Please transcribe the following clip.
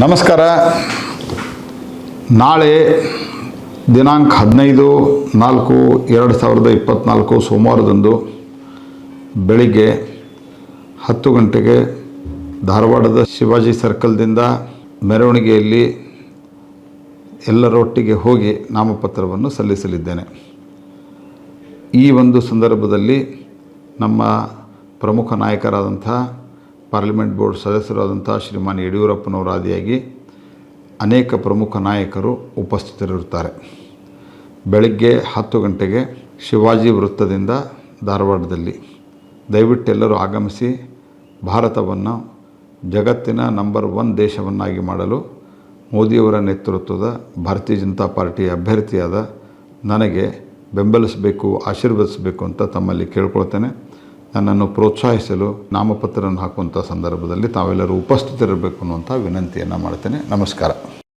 ನಮಸ್ಕಾರ. ನಾಳೆ ದಿನಾಂಕ ಹದಿನೈದು ನಾಲ್ಕು ಎರಡು ಸಾವಿರದ ಇಪ್ಪತ್ತ್ನಾಲ್ಕು ಸೋಮವಾರದಂದು ಬೆಳಿಗ್ಗೆ ಹತ್ತು ಗಂಟೆಗೆ ಧಾರವಾಡದ ಶಿವಾಜಿ ಸರ್ಕಲ್ದಿಂದ ಮೆರವಣಿಗೆಯಲ್ಲಿ ಎಲ್ಲರೊಟ್ಟಿಗೆ ಹೋಗಿ ನಾಮಪತ್ರವನ್ನು ಸಲ್ಲಿಸಲಿದ್ದೇನೆ. ಈ ಒಂದು ಸಂದರ್ಭದಲ್ಲಿ ನಮ್ಮ ಪ್ರಮುಖ ನಾಯಕರಾದಂಥ ಪಾರ್ಲಿಮೆಂಟ್ ಬೋರ್ಡ್ ಸದಸ್ಯರಾದಂಥ ಶ್ರೀಮಾನ್ ಯಡಿಯೂರಪ್ಪನವರು ಆದಿಯಾಗಿ ಅನೇಕ ಪ್ರಮುಖ ನಾಯಕರು ಉಪಸ್ಥಿತರಿರುತ್ತಾರೆ. ಬೆಳಗ್ಗೆ ಹತ್ತು ಗಂಟೆಗೆ ಶಿವಾಜಿ ವೃತ್ತದಿಂದ ಧಾರವಾಡದಲ್ಲಿ. ದಯವಿಟ್ಟೆಲ್ಲರೂ ಆಗಮಿಸಿ ಭಾರತವನ್ನು ಜಗತ್ತಿನ ನಂಬರ್ ಒನ್ ದೇಶವನ್ನಾಗಿ ಮಾಡಲು ಮೋದಿಯವರ ನೇತೃತ್ವದ ಭಾರತೀಯ ಜನತಾ ಪಾರ್ಟಿಯ ಅಭ್ಯರ್ಥಿಯಾದ ನನಗೆ ಬೆಂಬಲಿಸಬೇಕು, ಆಶೀರ್ವದಿಸಬೇಕು ಅಂತ ತಮ್ಮಲ್ಲಿ ಕೇಳ್ಕೊಳ್ತೇನೆ. ನನ್ನನ್ನು ಪ್ರೋತ್ಸಾಹಿಸಲು ನಾಮಪತ್ರವನ್ನು ಹಾಕುವಂಥ ಸಂದರ್ಭದಲ್ಲಿ ತಾವೆಲ್ಲರೂ ಉಪಸ್ಥಿತರಿರಬೇಕು ಅನ್ನುವಂಥ ವಿನಂತಿಯನ್ನು ಮಾಡ್ತೇನೆ. ನಮಸ್ಕಾರ.